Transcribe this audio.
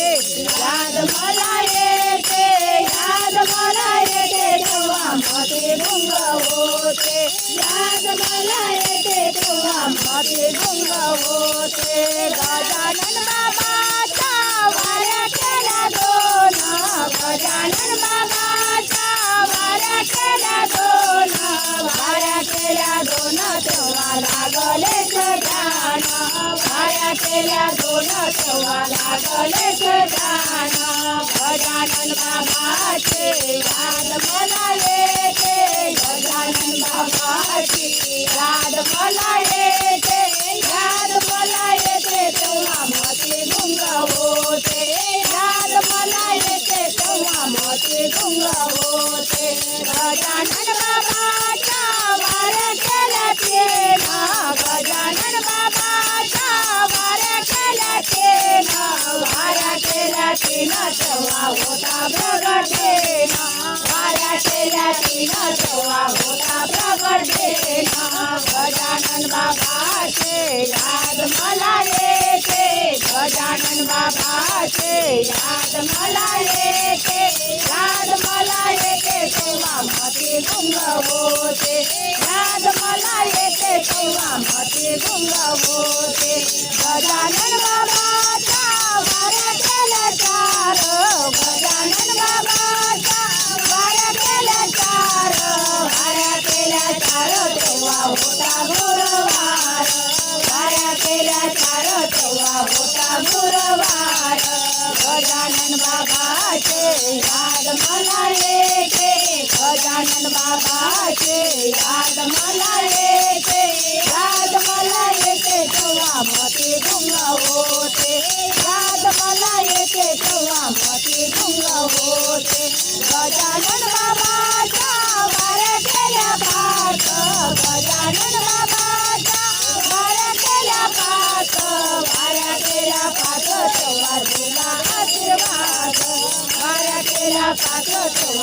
बाबाचे याद मला येते याद मला येते तेव्हा मते गुंग होते याद मला येते तेव्हा मते गुंग होते गजानन बाबाचा वाऱ्या केल्या दोन तेव्हा लागले सजान गजानन बाबाचे याद मला येते गजानन बाबाची याद होते याद मला येते तेव्हा मते होते गजानन होता प्रगटे ना वाऱ्या केल्या ते ना होता प्रगटे ना गजानन मला येते गजानन बाबाचे याद याद मला येते तेव्हा गजानन बाबाचा बाबाचे याद मला येते गजानन बाबाचे याद मला येते याद मला येते तेव्हा मते गुंग होते। याद मला येते तेव्हा मते गुंग होते। गजानन बाबाचा वाऱ्या केल्या पाच गजानन बाबाचा